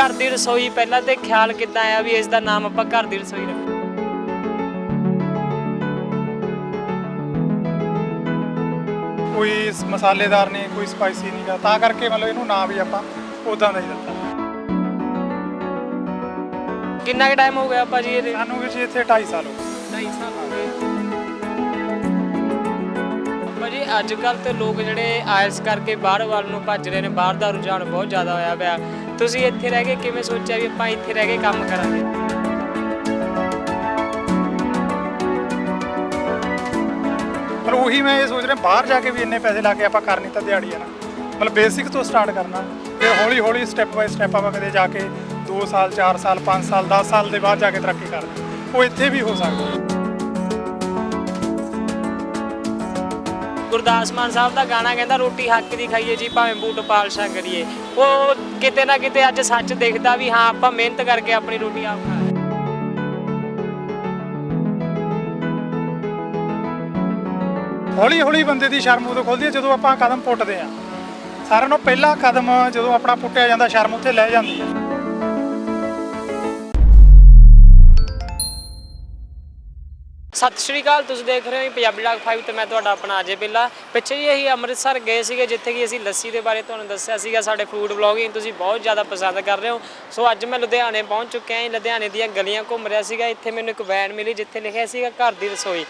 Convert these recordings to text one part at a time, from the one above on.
ਘਰ ਦੀ ਰਸੋਈ ਪਹਿਲਾਂ ਤੇ ਖਿਆਲ ਕਿੱਦਾਂ ਆਇਆ ਵੀ ਇਸ ਦਾ ਨਾਮ ਆਪਾਂ ਘਰ ਦੀ ਰਸੋਈ ਰੱਖਾਂਗੇ ਕੋਈ ਮਸਾਲੇਦਾਰ ਨਹੀਂ ਕੋਈ ਸਪਾਈਸੀ ਨਹੀਂਗਾ ਤਾਂ ਕਰਕੇ ਮਤਲਬ ਇਹਨੂੰ ਨਾਂ ਵੀ ਆਪਾਂ ਉਦਾਂ ਦਾ ਹੀ ਦਿੱਤਾ। ਕਿੰਨਾ ਕੁ ਟਾਈਮ ਹੋ ਗਿਆ ਭਾਜੀ ਇਹਦੇ? ਸਾਨੂੰ ਵੀ ਜੀ ਇੱਥੇ 2.5 ਸਾਲ ਹੋ ਗਏ। 2.5 ਸਾਲ ਹੋ ਗਏ। ਭਾਜੀ ਅੱਜ ਕੱਲ ਤੇ ਲੋਕ ਜਿਹੜੇ ਆਇਲਸ ਕਰਕੇ ਬਾਹਰ ਵੱਲ ਨੂੰ ਭੱਜ ਰਹੇ ਨੇ ਬਾਹਰ ਦਾ ਰੁਝਾਨ ਬਹੁਤ ਜ਼ਿਆਦਾ ਹੋਇਆ ਪਿਆ। ਤੁਸੀਂ ਇੱਥੇ ਰਹਿ ਕੇ ਕਿਵੇਂ ਸੋਚਿਆ ਵੀ ਆਪਾਂ ਇੱਥੇ ਰਹਿ ਕੇ ਕੰਮ ਕਰਾਂਗੇ? ਪਰ ਉਹੀ ਮੈਂ ਇਹ ਸੋਚ ਰਿਹਾ, ਬਾਹਰ ਜਾ ਕੇ ਵੀ ਇੰਨੇ ਪੈਸੇ ਲਾ ਕੇ ਆਪਾਂ ਕਰਨੀ ਤਾਂ ਦਿਹਾੜੀ ਆ ਨਾ ਮਤਲਬ ਬੇਸਿਕ ਤੋਂ ਸਟਾਰਟ ਕਰਨਾ। ਫਿਰ ਹੌਲੀ ਹੌਲੀ ਸਟੈਪ ਬਾਈ ਸਟੈਪ ਆਪਾਂ ਕਦੇ ਜਾ ਕੇ 2 ਸਾਲ 4 ਸਾਲ 5 ਸਾਲ 10 ਸਾਲ ਦੇ ਬਾਅਦ ਜਾ ਕੇ ਤਰੱਕੀ ਕਰਦੇ ਉਹ ਇੱਥੇ ਵੀ ਹੋ ਸਕਦਾ ਗੁਰਦਾਸ ਮਾਨ ਸਾਹਿਬ ਦਾ ਗਾਣਾ ਕਹਿੰਦਾ, ਰੋਟੀ ਹੱਕ ਦੀ ਖਾਈਏ ਜੀ, ਭਾਵੇਂ ਬੂਟ ਪਾਲਸ਼ਾਂ ਕਰੀਏ। ਉਹ ਕਿਤੇ ਨਾ ਕਿਤੇ ਅੱਜ ਸੱਚ ਦਿਖਦਾ ਵੀ ਹਾਂ, ਆਪਾਂ ਮਿਹਨਤ ਕਰਕੇ ਆਪਣੀ ਰੋਟੀ ਆਪ ਖਾ ਹੌਲੀ ਹੌਲੀ ਬੰਦੇ ਦੀ ਸ਼ਰਮ ਉਦੋਂ ਖੁੱਲਦੀ ਹੈ ਜਦੋਂ ਆਪਾਂ ਕਦਮ ਪੁੱਟਦੇ ਆ ਸਾਰਿਆਂ ਨੂੰ ਪਹਿਲਾ ਕਦਮ ਜਦੋਂ ਆਪਣਾ ਪੁੱਟਿਆ ਜਾਂਦਾ, ਸ਼ਰਮ ਉੱਥੇ ਲੈ ਜਾਂਦੀ ਹੈ। ਸਤਿ ਸ਼੍ਰੀ ਅਕਾਲ, ਤੁਸੀਂ ਦੇਖ ਰਹੇ ਹੋ ਪੰਜਾਬੀ ਡਾਕ 5 ਤੇ ਮੈਂ ਤੁਹਾਡਾ ਆਪਣਾ ਅਜੇ ਬਿੱਲਾ। ਪਿੱਛੇ ਜੀ ਅਸੀਂ ਅੰਮ੍ਰਿਤਸਰ ਗਏ ਸੀਗੇ, ਜਿੱਥੇ ਕਿ ਅਸੀਂ ਲੱਸੀ ਦੇ ਬਾਰੇ ਤੁਹਾਨੂੰ ਦੱਸਿਆ ਸੀਗਾ, ਸਾਡੇ ਫੂਡ ਵਲੌਗਿੰਗ ਤੁਸੀਂ ਬਹੁਤ ਜ਼ਿਆਦਾ ਪਸੰਦ ਕਰ ਰਹੇ ਹੋ। ਸੋ ਅੱਜ ਮੈਂ ਲੁਧਿਆਣੇ ਪਹੁੰਚ ਚੁੱਕਿਆ ਹਾਂ ਲੁਧਿਆਣੇ ਦੀਆਂ ਗਲੀਆਂ ਘੁੰਮ ਰਿਹਾ ਸੀਗਾ, ਇੱਥੇ ਮੈਨੂੰ ਇੱਕ ਵੈਨ ਮਿਲੀ, ਜਿੱਥੇ ਲਿਖਿਆ ਸੀਗਾ ਘਰ ਦੀ ਰਸੋਈ।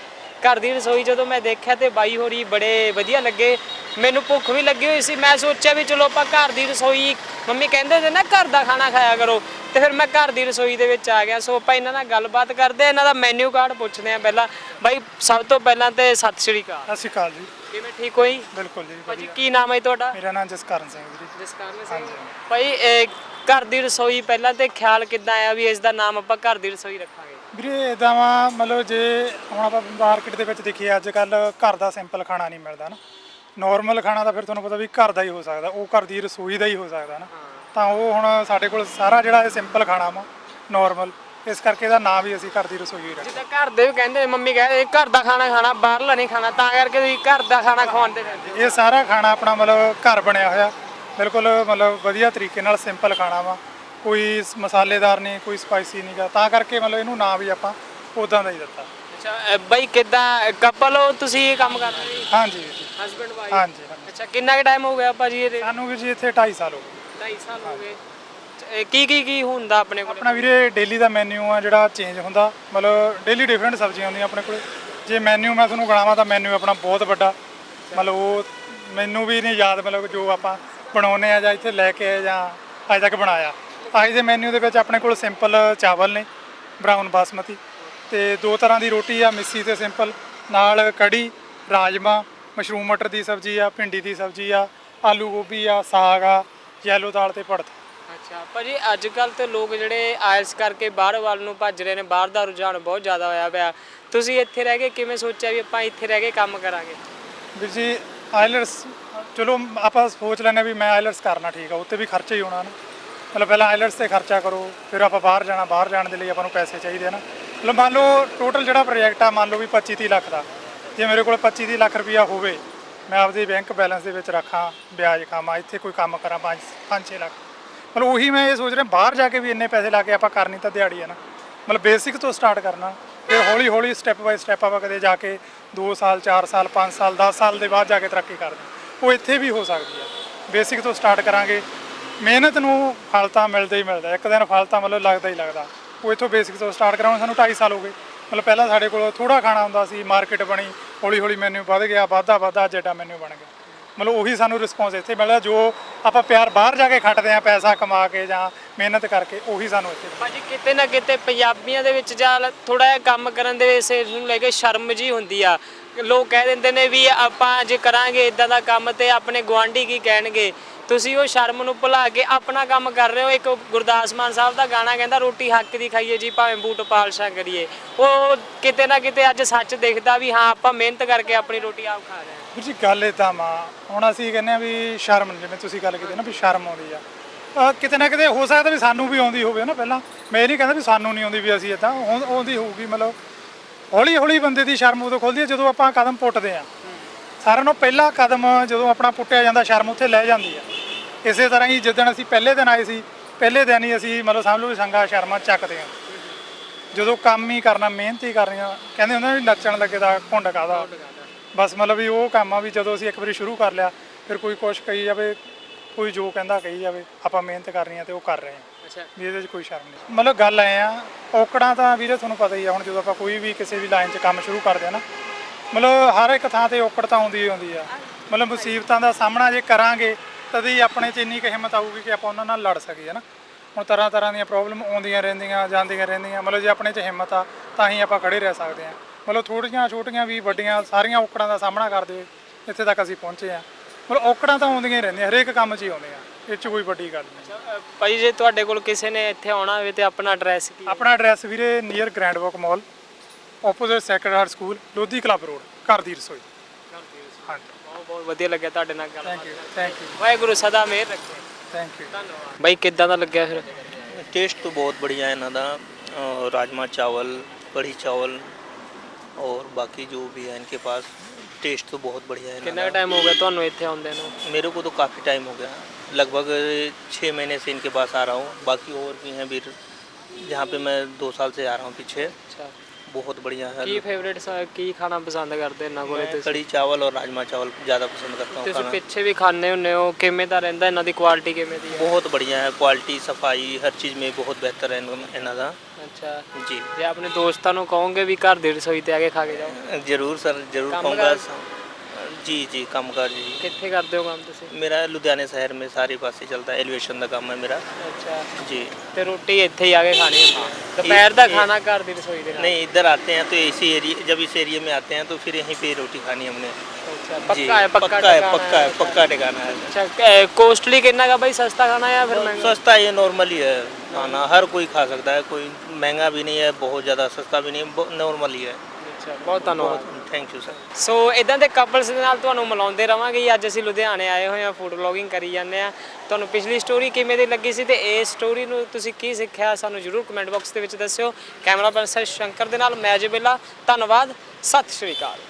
ਘਰ ਦੀ ਰਸੋਈ ਜਦੋਂ ਮੈਂ ਦੇਖਿਆ ਤੇ ਬਾਈ ਹੋਰੀ ਬੜੇ ਵਧੀਆ ਲੱਗੇ ਮੈਨੂੰ ਭੁੱਖ ਵੀ ਲੱਗੀ ਹੋਈ ਸੀ। ਮੈਂ ਸੋਚਿਆ ਵੀ ਚਲੋ ਆਪਾਂ ਘਰ ਦੀ ਰਸੋਈ ਮੰਮੀ ਕਹਿੰਦੇ ਨੇ ਨਾ ਘਰ ਦਾ ਖਾਣਾ ਖਾਇਆ ਕਰੋ। ਤੇ ਫਿਰ ਮੈਂ ਘਰ ਦੀ ਰਸੋਈ ਦੇ ਵਿੱਚ ਆ ਗਿਆ। ਸੋ ਆਪਾਂ ਇਹਨਾਂ ਨਾਲ ਗੱਲਬਾਤ ਕਰਦੇ ਆ ਇਹਨਾਂ ਦਾ ਮੈਨੂ ਕਾਰਡ ਪੁੱਛਦੇ ਆ ਪਹਿਲਾਂ। ਬਾਈ ਸਭ ਤੋਂ ਪਹਿਲਾਂ ਤੇ ਸਤਿ ਸ਼੍ਰੀ ਅਕਾਲ। ਸਤਿ ਸ਼੍ਰੀ ਅਕਾਲ ਜੀ। ਕਿਵੇਂ ਠੀਕ ਹੋਈ? ਬਿਲਕੁਲ ਜੀ ਭਾਜੀ ਵਧੀਆ। ਕੀ ਨਾਮ ਹੈ ਤੁਹਾਡਾ? ਮੇਰਾ ਨਾਮ ਜਸਕਰਨ ਸਿੰਘ ਜੀ। ਜਸਕਰਨ ਹਾਂਜੀ। ਭਾਈ ਇਹ ਘਰ ਦੀ ਰਸੋਈ ਪਹਿਲਾਂ ਤੇ ਖਿਆਲ ਕਿੱਦਾਂ ਆਇਆ ਵੀ ਇਸ ਦਾ ਨਾਮ ਆਪਾਂ ਘਰ ਦੀ ਰਸੋਈ ਰੱਖਾਂਗੇ? ਵੀਰੇ ਇਦਾਂ ਵਾ ਮਤਲਬ ਜੇ ਹੁਣ ਆਪਾਂ ਮਾਰਕੀਟ ਦੇ ਵਿੱਚ ਦੇਖੀਏ ਅੱਜ ਕੱਲ ਘਰ ਦਾ ਸਿੰਪਲ ਖਾਣਾ ਨਹੀਂ ਮਿਲਦਾ ਨਾ। ਨਾਰਮਲ ਖਾਣਾ ਤਾਂ ਫਿਰ ਤੁਹਾਨੂੰ ਪਤਾ ਵੀ ਘਰ ਦਾ ਹੀ ਹੋ ਸਕਦਾ ਉਹ ਘਰ ਦੀ ਰਸੋਈ ਦਾ ਹੀ ਹੋ ਸਕਦਾ ਨਾ। ਤਾਂ ਉਹ ਹੁਣ ਸਾਡੇ ਕੋਲ ਸਾਰਾ ਜਿਹੜਾ ਇਹ ਸਿੰਪਲ ਖਾਣਾ ਵਾ ਨਾਰਮਲ ਇਸ ਕਰਕੇ ਇਹਦਾ ਨਾਂ ਵੀ ਅਸੀਂ ਘਰ ਦੀ ਰਸੋਈ ਹੀ ਰੱਖਿਆ ਜਿੱਦਾਂ ਘਰ ਦੇ ਵੀ ਕਹਿੰਦੇ ਮੰਮੀ ਕਹਿੰਦੇ ਘਰ ਦਾ ਖਾਣਾ ਖਾਣਾ ਬਾਹਰਲਾ ਨਹੀਂ ਖਾਣਾ ਤਾਂ ਕਰਕੇ ਤੁਸੀਂ ਘਰ ਦਾ ਖਾਣਾ ਖਵਾਉਂਦੇ ਰਹਿੰਦੇ ਇਹ ਸਾਰਾ ਖਾਣਾ ਆਪਣਾ ਮਤਲਬ ਘਰ ਬਣਿਆ ਹੋਇਆ। ਬਿਲਕੁਲ ਮਤਲਬ ਵਧੀਆ ਤਰੀਕੇ ਨਾਲ ਸਿੰਪਲ ਖਾਣਾ ਵਾ। ਕੋਈ ਸ- ਮਸਾਲੇਦਾਰ ਨਹੀਂ ਕੋਈ ਸਪਾਈਸੀ ਨਹੀਂਗਾ ਤਾਂ ਕਰਕੇ ਮਤਲਬ ਇਹਨੂੰ ਨਾਂ ਵੀ ਆਪਾਂ ਉਦਾਂ ਦਾ ਹੀ ਦਿੱਤਾ। ਅੱਛਾ ਅ, ਬਾਈ ਕਿੱਦਾਂ ਕਪਲ ਹੋ ਤੁਸੀਂ ਇਹ ਕੰਮ ਕਰ ਰਹੇ? ਹਾਂਜੀ ਵੀਰ ਜੀ, ਹਸਬੰਡ ਵਾਈਫ ਹਾਂਜੀ ਹਾਂਜੀ। ਅੱਛਾ ਕਿੰਨਾ ਕੁ ਟਾਈਮ ਹੋ ਗਿਆ ਭਾਜੀ ਇਹਦੇ? ਸਾਨੂੰ ਵੀ ਜੀ ਇੱਥੇ 2.5 ਸਾਲ ਹੋ ਗਏ। 2.5 ਸਾਲ ਹੋ ਗਏ। ਇਹ ਕੀ ਕੀ ਕੀ ਹੁੰਦਾ ਆਪਣੇ ਕੋਲ? ਆਪਣਾ ਵੀਰੇ ਡੇਲੀ ਦਾ ਮੈਨੂ ਆ ਜਿਹੜਾ ਚੇਂਜ ਹੁੰਦਾ। ਮਤਲਬ ਡੇਲੀ ਡਿਫਰੈਂਟ ਸਬਜ਼ੀਆਂ ਹੁੰਦੀਆਂ ਆਪਣੇ ਕੋਲੇ। ਜੇ ਮੈਨੂ ਮੈਂ ਤੁਹਾਨੂੰ ਗਣਾਵਾਂ ਤਾਂ ਮੈਨੂ ਆਪਣਾ ਬਹੁਤ ਵੱਡਾ। ਮਤਲਬ ਉਹ ਮੈਨੂੰ ਵੀ ਨਹੀਂ ਯਾਦ ਮਤਲਬ ਜੋ ਆਪਾਂ ਬਣਾਉਨੇ ਆ ਜਾਂ ਇੱਥੇ ਲੈ ਕੇ ਆਏ ਜਾਂ ਅੱਜ ਤੱਕ ਬਣਾਇਆ। ਅੱਜ ਦੇ ਮੈਨੂ ਦੇ ਵਿੱਚ ਆਪਣੇ ਕੋਲ ਸਿੰਪਲ ਚਾਵਲ ਨੇ ਬਰਾਊਨ ਬਾਸਮਤੀ ਤੇ ਦੋ ਤਰ੍ਹਾਂ ਦੀ ਰੋਟੀ ਆ ਮਿੱਸੀ ਤੇ ਸਿੰਪਲ ਨਾਲ ਕੜੀ ਰਾਜਮਾ ਮਸ਼ਰੂਮ ਮਟਰ ਦੀ ਸਬਜ਼ੀ ਆ ਭਿੰਡੀ ਦੀ ਸਬਜ਼ੀ ਆ ਆਲੂ ਗੋਭੀ ਆ ਸਾਗ ਆ ਯੈਲੋ ਦਾਲ ਤੇ ਭੜਥ। ਅੱਛਾ ਭਾਜੀ ਅੱਜ ਕੱਲ ਤੇ ਲੋਕ ਜਿਹੜੇ ਆਇਲਸ ਕਰਕੇ ਬਾਹਰ ਵੱਲ ਨੂੰ ਭੱਜ ਰਹੇ ਨੇ ਬਾਹਰ ਦਾ ਰੁਝਾਨ ਬਹੁਤ ਜ਼ਿਆਦਾ ਹੋਇਆ ਪਿਆ। ਤੁਸੀਂ ਇੱਥੇ ਰਹਿ ਕੇ ਕਿਵੇਂ ਸੋਚਿਆ ਵੀ ਆਪਾਂ ਇੱਥੇ ਰਹਿ ਕੇ ਕੰਮ ਕਰਾਂਗੇ? ਵੀਰ ਜੀ ਆਇਲਟਸ ਚਲੋ ਆਪਾਂ ਸੋਚ ਹਾਂ ਵੀ ਮੈਂ ਆਇਲਟਸ ਕਰਨਾ ਠੀਕ ਆ ਉੱਤੇ ਵੀ ਖਰਚਾ ਹੀ ਹੋਣਾ ਨਾ। ਮਤਲਬ ਪਹਿਲਾਂ ਆਇਲਟਸ ਤੇ ਖਰਚਾ ਕਰੋ, ਫਿਰ ਆਪਾਂ ਬਾਹਰ ਜਾਣਾ, ਬਾਹਰ ਜਾਣ ਦੇ ਲਈ ਆਪਾਂ ਨੂੰ ਪੈਸੇ ਚਾਹੀਦੇ ਆ ਨਾ। ਮਤਲਬ ਮੰਨ ਲਓ ਟੋਟਲ ਜਿਹੜਾ ਪ੍ਰੋਜੈਕਟ ਆ, ਮੰਨ ਲਓ ਵੀ 25 30 ਲੱਖ ਦਾ। ਜੇ ਮੇਰੇ ਕੋਲ 25 30 ਲੱਖ ਰੁਪਇਆ ਹੋਵੇ, ਮੈਂ ਆਪਦੇ ਬੈਂਕ ਬੈਲੈਂਸ ਦੇ ਵਿੱਚ ਰੱਖਾਂ, ਵਿਆਜ ਖਾਵਾਂ, ਇੱਥੇ ਕੋਈ ਕੰਮ ਕਰਾਂ 5 5 6 ਲੱਖ। ਮਤਲਬ ਉਹੀ ਮੈਂ ਇਹ ਸੋਚ ਰਿਹਾ, ਬਾਹਰ ਜਾ ਕੇ ਵੀ ਇੰਨੇ ਪੈਸੇ ਲਾ ਕੇ ਆਪਾਂ ਕਰਨੀ ਤਾਂ ਦਿਹਾੜੀ ਹੈ ਨਾ। ਮਤਲਬ ਬੇਸਿਕ ਤੋਂ ਸਟਾਰਟ ਕਰਨਾ। ਫਿਰ ਹੌਲੀ ਹੌਲੀ ਸਟੈਪ ਬਾਈ ਸਟੈਪ ਆਪਾਂ ਕਦੇ ਜਾ ਕੇ 2 ਸਾਲ 4 ਸਾਲ 5 ਸਾਲ 10 ਸਾਲ ਦੇ ਬਾਅਦ ਜਾ ਕੇ ਤਰੱਕੀ ਕਰਦੇ। ਉਹ ਇੱਥੇ ਵੀ ਹੋ ਸਕਦੀ ਹੈ ਬੇਸਿਕ ਤੋਂ ਸਟਾਰਟ ਕਰਾਂਗੇ। ਮਿਹਨਤ ਨੂੰ ਫਲ ਤਾਂ ਮਿਲਦਾ ਹੀ ਮਿਲਦਾ ਇੱਕ ਦਿਨ ਫਲ ਤਾਂ ਮਤਲਬ ਲੱਗਦਾ ਹੀ ਲੱਗਦਾ। ਉਹ ਇੱਥੋਂ ਬੇਸਿਕ ਤੋਂ ਸਟਾਰਟ ਕਰਾਉਣ ਸਾਨੂੰ 2.5 ਸਾਲ ਹੋ ਗਏ। ਮਤਲਬ ਪਹਿਲਾਂ ਸਾਡੇ ਕੋਲ ਥੋੜਾ ਖਾਣਾ ਹੁੰਦਾ ਸੀ ਮਾਰਕੀਟ ਬਣੀ ਹੌਲੀ ਹੌਲੀ ਮੈਨੂ ਵੱਧ ਗਿਆ ਵਾਧਾ ਵਾਧਾ ਜਿਹੜਾ ਏਡਾ ਮੈਨੂ ਬਣ ਗਿਆ। ਮਤਲਬ ਉਹੀ ਸਾਨੂੰ ਰਿਸਪੌਂਸ ਇੱਥੇ ਮਿਲਦਾ ਜੋ ਆਪਾਂ ਪਿਆਰ ਬਾਹਰ ਜਾ ਕੇ ਖੱਟਦੇ ਆ ਪੈਸਾ ਕਮਾ ਕੇ ਜਾਂ ਮਿਹਨਤ ਕਰਕੇ, ਉਹੀ ਸਾਨੂੰ ਇੱਥੇ ਮਿਲਦਾ। ਭਾਜੀ, ਕਿਤੇ ਨਾ ਕਿਤੇ ਪੰਜਾਬੀਆਂ ਦੇ ਵਿੱਚ ਜਾਂ ਥੋੜਾ ਜਿਹਾ ਕੰਮ ਕਰਨ ਦੇ ਵਿੱਚ ਇਸ ਨੂੰ ਲੈ ਕੇ ਸ਼ਰਮ ਜੀ ਹੁੰਦੀ ਆ। ਲੋਕ ਕਹਿ ਦਿੰਦੇ ਨੇ ਵੀ ਆਪਾਂ ਜੇ ਕਰਾਂਗੇ ਇਦਾਂ ਦਾ ਕੰਮ ਤੇ ਆਪਣੇ ਗੁਆਂਢੀ ਕੀ ਕਹਿਣਗੇ? ਤੁਸੀਂ ਉਹ ਸ਼ਰਮ ਨੂੰ ਭੁਲਾ ਕੇ ਆਪਣਾ ਕੰਮ ਕਰ ਰਹੇ ਹੋ। ਇੱਕ ਗੁਰਦਾਸ ਮਾਨ ਸਾਹਿਬ ਦਾ ਗਾਣਾ ਕਹਿੰਦਾ, ਰੋਟੀ ਹੱਕ ਦੀ ਖਾਈਏ ਜੀ, ਭਾਵੇਂ ਬੂਟ ਪਾਲਸ਼ਾਂ ਕਰੀਏ। ਉਹ ਕਿਤੇ ਨਾ ਕਿਤੇ ਅੱਜ ਸੱਚ ਦਿਖਦਾ ਵੀ ਹਾਂ, ਆਪਾਂ ਮਿਹਨਤ ਕਰਕੇ ਆਪਣੀ ਰੋਟੀ ਆਪ ਖਾ ਰਹੇ ਹਾਂ। ਵੀਰ ਜੀ, ਗੱਲ ਇਹ ਤਾਂ ਮਾਂ, ਹੁਣ ਅਸੀਂ ਕਹਿੰਦੇ ਆ ਵੀ ਸ਼ਰਮ, ਜਿਵੇਂ ਤੁਸੀਂ ਗੱਲ ਕੀਤੀ ਨਾ ਵੀ ਸ਼ਰਮ ਆਉਂਦੀ ਆ। ਅਹ ਕਿਤੇ ਨਾ ਕਿਤੇ ਹੋ ਸਕਦਾ ਵੀ ਸਾਨੂੰ ਵੀ ਆਉਂਦੀ ਹੋਵੇ ਨਾ ਪਹਿਲਾਂ। ਮੈਂ ਇਹ ਨਹੀਂ ਕਹਿੰਦਾ ਵੀ ਸਾਨੂੰ ਨਹੀਂ ਆਉਂਦੀ ਵੀ ਅਸੀਂ ਇਦਾਂ ਆਉਂਦੀ ਹੋਊਗੀ, ਮਤਲਬ ਹੌਲੀ ਹੌਲੀ ਬੰਦੇ ਦੀ ਸ਼ਰਮ ਉਦੋਂ ਖੁੱਲਦੀ ਹੈ ਜਦੋਂ ਆਪਾਂ ਕਦਮ ਪੁੱਟਦੇ ਆ ਸਾਰਿਆਂ ਨੂੰ ਪਹਿਲਾ ਕਦਮ ਜਦੋਂ ਆਪਣਾ ਪੁੱਟਿਆ ਜਾਂਦਾ, ਸ਼ਰਮ ਉੱਥੇ ਲੈ ਜਾਂਦੀ ਆ। ਇਸੇ ਤਰ੍ਹਾਂ ਹੀ ਜਿੱਦਣ ਅਸੀਂ ਪਹਿਲੇ ਦਿਨ ਆਏ ਸੀ ਪਹਿਲੇ ਦਿਨ ਹੀ ਅਸੀਂ ਮਤਲਬ ਸਮਝ ਲਓ ਸੰਗਾ ਸ਼ਰਮਾ ਚੱਕਦੇ ਹਾਂ। ਜਦੋਂ ਕੰਮ ਹੀ ਕਰਨਾ ਮਿਹਨਤ ਹੀ ਕਰਨੀ ਆ ਕਹਿੰਦੇ ਹੁੰਦੇ ਆ ਵੀ ਨੱਚਣ ਲੱਗੇ ਦਾ ਘੁੰਡ ਕਾਦਾ ਬਸ ਮਤਲਬ ਵੀ ਉਹ ਕੰਮ ਆ ਵੀ ਜਦੋਂ ਅਸੀਂ ਇੱਕ ਵਾਰੀ ਸ਼ੁਰੂ ਕਰ ਲਿਆ ਫਿਰ ਕੋਈ ਕੁਛ ਕਹੀ ਜਾਵੇ ਕੋਈ ਜੋ ਕਹਿੰਦਾ ਕਹੀ ਜਾਵੇ ਆਪਾਂ ਮਿਹਨਤ ਕਰਨੀ ਆ ਤੇ ਉਹ ਕਰ ਰਹੇ ਹਾਂ। ਅੱਛਾ। ਵੀ ਇਹਦੇ 'ਚ ਕੋਈ ਸ਼ਰਮ ਨਹੀਂ। ਮਤਲਬ ਗੱਲ ਐ ਆ ਔਕੜਾਂ ਤਾਂ ਵੀਰੇ ਤੁਹਾਨੂੰ ਪਤਾ ਹੀ ਆ ਹੁਣ ਜਦੋਂ ਆਪਾਂ ਕੋਈ ਵੀ ਕਿਸੇ ਵੀ ਲਾਈਨ 'ਚ ਕੰਮ ਸ਼ੁਰੂ ਕਰਦੇ ਆ ਨਾ ਮਤਲਬ ਹਰ ਇੱਕ ਥਾਂ ਤੇ ਔਕੜ ਤਾਂ ਆਉਂਦੀ ਹੀ ਆਉਂਦੀ ਆ। ਮਤਲਬ ਮੁਸੀਬਤਾਂ ਦਾ ਸਾਹਮਣਾ ਜੇ ਕਰਾਂਗੇ ਤਦ ਹੀ ਆਪਣੇ 'ਚ ਇੰਨੀ ਕੁ ਹਿੰਮਤ ਆਊਗੀ ਕਿ ਆਪਾਂ ਉਹਨਾਂ ਨਾਲ ਲੜ ਸਕੀਏ ਨਾ। ਹੁਣ ਤਰ੍ਹਾਂ ਤਰ੍ਹਾਂ ਦੀਆਂ ਪ੍ਰੋਬਲਮ ਆਉਂਦੀਆਂ ਰਹਿੰਦੀਆਂ ਜਾਂਦੀਆਂ ਰਹਿੰਦੀਆਂ। ਮਤਲਬ ਜੇ ਆਪਣੇ 'ਚ ਹਿੰਮਤ ਆ ਤਾਂ ਹੀ ਆਪਾਂ ਖੜੇ ਰਹਿ ਸਕਦੇ ਆ ਮਤਲਬ ਥੋੜੀਆਂ ਛੋਟੀਆਂ ਵੀ ਵੱਡੀਆਂ ਸਾਰੀਆਂ ਔਕੜਾਂ ਦਾ ਸਾਹਮਣਾ ਕਰਦੇ ਹੋਏ ਇੱਥੇ ਤੱਕ ਅਸੀਂ ਪਹੁੰਚੇ ਆ ਮਤਲਬ ਔਕੜਾਂ ਤਾਂ ਆਉਂਦੀਆਂ ਹੀ ਰਹਿੰਦੀਆਂ ਹਰੇਕ ਕੰਮ 'ਚ ਹੀ ਆਉਂਦੀਆਂ ਇਹ 'ਚ ਕੋਈ ਵੱਡੀ ਗੱਲ ਨਹੀਂ। ਭਾਈ ਜੇ ਤੁਹਾਡੇ ਕੋਲ ਕਿਸੇ ਨੇ ਇੱਥੇ ਆਉਣਾ ਹੋਵੇ ਤੇ ਆਪਣਾ ਐਡਰੈਸ ਕੀ ਹੈ? ਆਪਣਾ ਐਡਰੈਸ ਵੀਰੇ near Grand Walk Mall opposite Sacred Heart School Lodhi Club Road ਘਰ ਦੀ ਰਸੋਈ। ਹਾਂਜੀ। ਬਹੁਤ ਬਹੁਤ ਵਧੀਆ ਲੱਗਿਆ ਤੁਹਾਡੇ ਨਾਲ ਗੱਲ thank you thank you Waheguru ਸਦਾ ਮਿਹਰ ਰੱਖੇ ਥੈਂਕ ਯੂ ਧੰਨਵਾਦ ਬਾਈ ਕਿੱਦਾਂ ਦਾ ਲੱਗਿਆ ਫਿਰ ਟੇਸਟ ਤਾਂ ਬਹੁਤ बढ़िया है इन्हों का राजमा चावल कढ़ी चावल और बाकी जो भी है इनके पास टेस्ट तो बहुत बढ़िया है ਕਿੰਨਾ इन्हों ਟਾਈਮ ਹੋ ਗਿਆ ਤੁਹਾਨੂੰ ਇੱਥੇ ਆਉਂਦੇ ਨੂੰ का मेरे को तो काफ़ी टाइम हो गया लगभग छः महीने से इनके पास आ रहा हूँ बाकी और भी हैं भी जहाँ पे मैं दो साल से आ रहा हूँ पीछे ਅੱਛਾ बहुत बढ़िया है ਕੀ ਫੇਵਰੇਟ ਕੀ ਖਾਣਾ ਪਸੰਦ ਕਰਦੇ ਇਹਨਾਂ ਕੋਲੇ मैं ਤੁਸੀਂ कढ़ी चावल और राजमा चावल ज़्यादा पसंद करता हूँ ਤੁਸੀਂ खाना ਪਿੱਛੇ ਵੀ ਖਾਣੇ ਹੁੰਨੇ ਹੋ ਕਿਵੇਂ ਦਾ ਰਹਿੰਦਾ ਇਹਨਾਂ ਦੀ ਕੁਆਲਿਟੀ ਕਿਵੇਂ ਦੀ ਹੈ बहुत बढ़िया है क्वालिटी सफाई हर चीज़ में बहुत बेहतर है इन्हों- इन्हों का ਅੱਛਾ जी ਜੇ ਆਪਣੇ ਦੋਸਤਾਂ ਨੂੰ ਕਹੋਗੇ ਵੀ ਘਰ ਦੀ ਰਸੋਈ ਤੇ ਆ ਕੇ ਖਾ ਕੇ ਜਾਓ जरूर सर जरूर काम कहूँगा काज? जी जी काम काज जी ਕਿੱਥੇ ਕਰਦੇ ਹੋ ਕੰਮ ਤੁਸੀਂ मेरा लुधियाने शहर में सारे पास ही चलता है एलिवेशन का काम है मेरा ਅੱਛਾ जी ਤੇ ਰੋਟੀ ਇੱਥੇ ਹੀ ਆ ਕੇ ਖਾਣੀ ਹੈ ਦੁਪਹਿਰ ਦਾ ਇਹ- ਖਾਣਾ ਘਰ ਦੀ ਰਸੋਈ ਦੇ ਨਾਲ नहीं इधर आते हैं तो इसी एरिया जब इस एरिया में आते हैं तो फिर यहीं पे रोटी खानी हमने ਅੱਛਾ जी, ਪੱਕਾ ਹੈ ਪੱਕਾ पक्का है ठिकाना पक्का है पक्का ठिकाना है ਅੱਛਾ ਕੋਸਟਲੀ ਕਿੰਨਾ का भाई सस्ता खाना या फिर महंगा सस्ता ये नॉर्मल ही है खाना हर कोई खा सकता है कोई महंगा भी नहीं है बहुत ज़्यादा सस्ता भी नहीं है नॉर्मल ही है ਅੱਛਾ ਬਹੁਤ ਧੰਨਵਾਦ ਥੈਂਕ ਯੂ ਸਰ ਸੋ ਇਦਾਂ ਦੇ ਕਪਲਸ ਦੇ ਨਾਲ ਤੁਹਾਨੂੰ ਮਿਲਾਉਂਦੇ ਰਵਾਂਗੇ ਜੀ। ਅੱਜ ਅਸੀਂ ਲੁਧਿਆਣੇ ਆਏ ਹੋਏ ਆ ਫੂਡ ਵਲੌਗਿੰਗ ਕਰੀ ਜਾਂਦੇ ਆ ਤੁਹਾਨੂੰ ਪਿਛਲੀ ਸਟੋਰੀ ਕਿਵੇਂ ਦੀ ਲੱਗੀ ਸੀ ਤੇ ਇਸ ਸਟੋਰੀ ਨੂੰ ਤੁਸੀਂ ਕੀ ਸਿੱਖਿਆ, ਸਾਨੂੰ ਜਰੂਰ ਕਮੈਂਟ ਬਾਕਸ ਦੇ ਵਿੱਚ ਦੱਸਿਓ। ਕੈਮਰਾ ਪਰਸਨ ਸ਼ੰਕਰ ਦੇ ਨਾਲ, ਮੈਂ ਅਜੇ ਬੇਲਾ ਧੰਨਵਾਦ। ਸਤਿ ਸ਼੍ਰੀ ਅਕਾਲ।